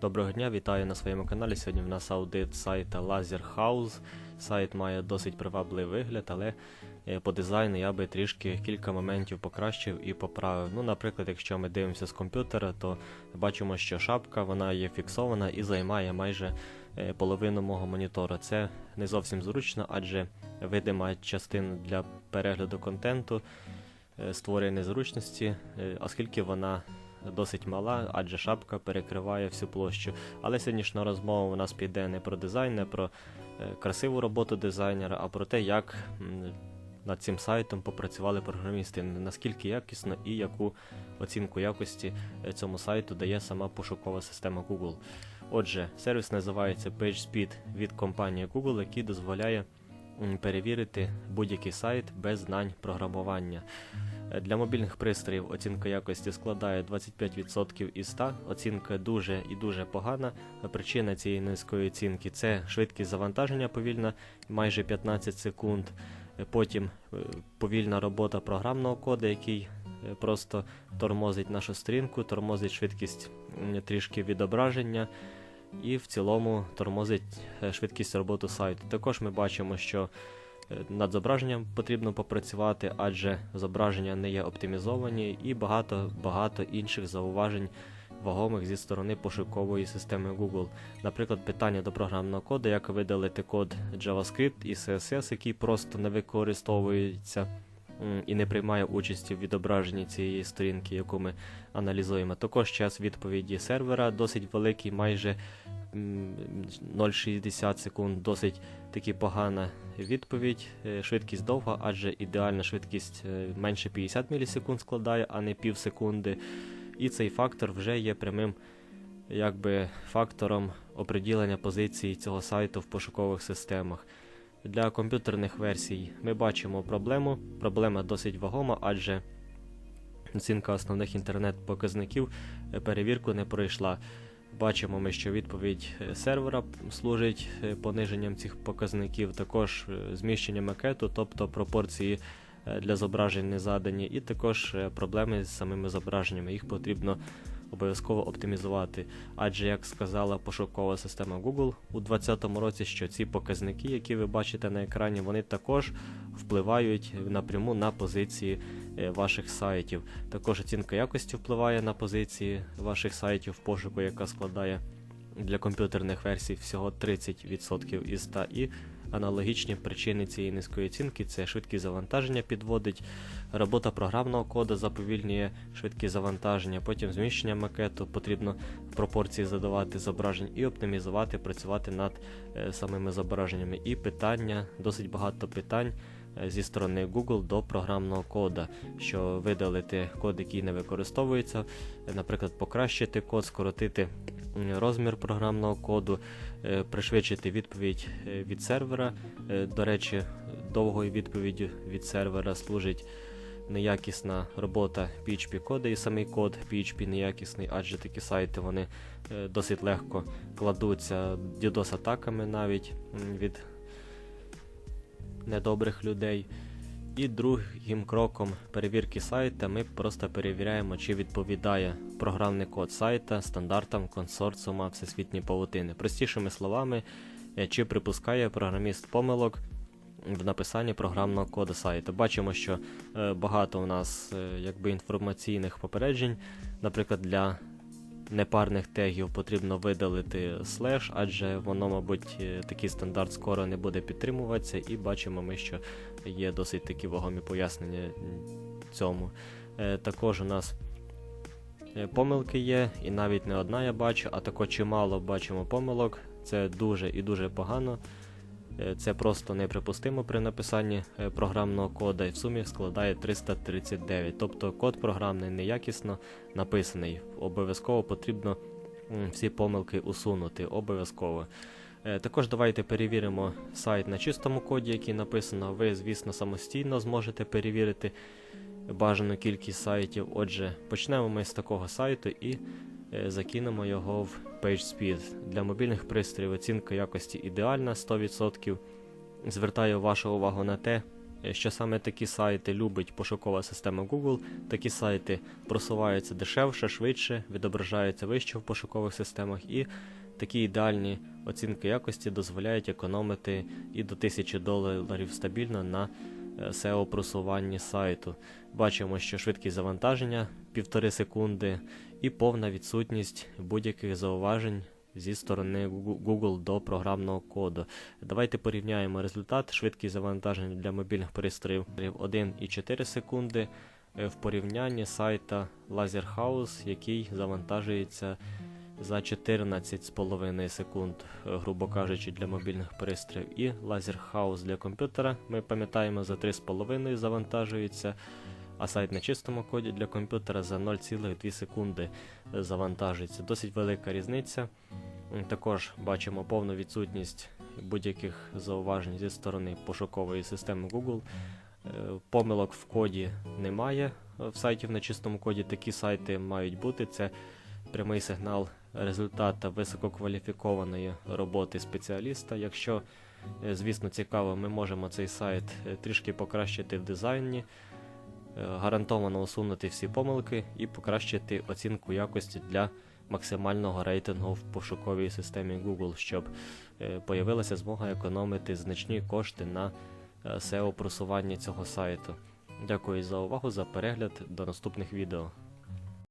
Доброго дня, вітаю на своєму каналі. Сьогодні в нас аудит сайта Laser House. Сайт має досить привабливий вигляд, але е, по дизайну я би трішки кілька моментів покращив і поправив. Ну, наприклад, якщо ми дивимося з комп'ютера, то бачимо, що шапка вона є фіксована і займає майже е, половину мого монітора. Це не зовсім зручно, адже видима частина для перегляду контенту е, створює незручності, оскільки вона досить мала, адже шапка перекриває всю площу. Але сьогоднішня розмова у нас піде не про дизайн, не про е, красиву роботу дизайнера, а про те, як над цим сайтом попрацювали програмісти, наскільки якісно і яку оцінку якості е, цьому сайту дає сама пошукова система Google. Отже, сервіс називається PageSpeed від компанії Google, який дозволяє перевірити будь-який сайт без знань програмування. Для мобільних пристроїв оцінка якості складає 25% із 100. Оцінка дуже і дуже погана. Причина цієї низької оцінки це швидкість завантаження повільна, майже 15 секунд. Потім е, повільна робота програмного коду, який е, просто тормозить нашу сторінку, тормозить швидкість трішки відображення. І в цілому тормозить е, швидкість роботи сайту. Також ми бачимо, що Над зображенням потрібно попрацювати, адже зображення не є оптимізовані, і багато багато інших зауважень вагомих зі сторони пошукової системи Google. Наприклад, питання до програмного коду, як видалити код JavaScript і CSS, який просто не використовується і не приймає участі в відображенні цієї сторінки, яку ми аналізуємо. Також час відповіді сервера досить великий, майже 0,60 секунд, досить таки погана відповідь. Е, Швидкість довга, адже ідеальна швидкість е, менше 50 мілісекунд складає, а не пів секунди. І цей фактор вже є прямим якби, фактором оприділення позиції цього сайту в пошукових системах. Для комп'ютерних версій ми бачимо проблему. Проблема досить вагома, адже оцінка основних інтернет-показників е, перевірку не пройшла. Бачимо ми, що відповідь е, сервера служить е, пониженням цих показників, також е, зміщення макету, тобто пропорції для зображень не задані, і також проблеми з самими зображеннями. Їх потрібно обов'язково оптимізувати. Адже, як сказала пошукова система Google у 2020 році, що ці показники, які ви бачите на екрані, вони також впливають напряму на позиції ваших сайтів. Також оцінка якості впливає на позиції ваших сайтів в пошуку, яка складає для комп'ютерних версій всього 30% із 100. І аналогічні причини цієї низької оцінки це швидкість завантаження підводить, робота програмного коду заповільнює швидкість завантаження, потім зміщення макету, потрібно пропорції задавати зображень і оптимізувати, працювати над е, самими зображеннями. І питання, досить багато питань е, зі сторони Google до програмного кода, що видалити код, який не використовується, е, наприклад, покращити код, скоротити розмір програмного коду, е, пришвидшити відповідь е, від сервера. Е, До речі, довгою відповіддю від сервера служить неякісна робота PHP коду і самий код PHP неякісний, адже такі сайти вони е, досить легко кладуться DDoS атаками навіть від недобрих людей. І другим кроком перевірки сайта ми просто перевіряємо, чи відповідає програмний код сайта стандартам консорціума всесвітньої павутини. Простішими словами, е, чи припускає програміст помилок в написанні програмного коду сайту. Бачимо, що е, багато у нас е, якби інформаційних попереджень, наприклад, для непарних тегів потрібно видалити слеш, адже воно, мабуть, е, такий стандарт скоро не буде підтримуватися, і бачимо ми, що є досить такі вагомі пояснення цьому. Е, Також у нас е, помилки є, і навіть не одна я бачу, а тако чимало бачимо помилок. Це дуже і дуже погано. Е, Це просто неприпустимо при написанні е, програмного кода і в сумі складає 339. Тобто код програмний неякісно написаний. Обов'язково потрібно всі помилки усунути. Обов'язково. Е, Також давайте перевіримо сайт на чистому коді, який написано. Ви, звісно, самостійно зможете перевірити бажану кількість сайтів. Отже, почнемо ми з такого сайту і закинемо його в PageSpeed. Для мобільних пристроїв оцінка якості ідеальна 100%. Звертаю вашу увагу на те, е, що саме такі сайти любить пошукова система Google. Такі сайти просуваються дешевше, швидше, відображаються вище в пошукових системах, і такі ідеальні оцінки якості дозволяють економити і до 1000 доларів стабільно на е, SEO просуванні сайту. Бачимо, що швидкість завантаження 1,5 секунди і повна відсутність будь-яких зауважень зі сторони Google до програмного коду. Давайте порівняємо результат швидкість завантаження для мобільних пристроїв 1,4 секунди е, в порівнянні сайта Lazerhouse, який завантажується за 14,5 секунд, е, грубо кажучи, для мобільних пристроїв. І Lazerhouse для комп'ютера, ми пам'ятаємо, за 3,5 завантажується, а сайт на чистому коді для комп'ютера за 0,2 секунди завантажується. Досить велика різниця. Також бачимо повну відсутність будь-яких зауважень зі сторони пошукової системи Google. Е, Помилок в коді немає е, в сайтів на чистому коді. Такі сайти мають бути. Це прямий сигнал результата висококваліфікованої роботи спеціаліста. Якщо, е, звісно, цікаво, ми можемо цей сайт е, трішки покращити в дизайні, е, гарантовано усунути всі помилки і покращити оцінку якості для максимального рейтингу в пошуковій системі Google, щоб появилася змога економити значні кошти на SEO просування цього сайту. Дякую за увагу, за перегляд. До наступних відео.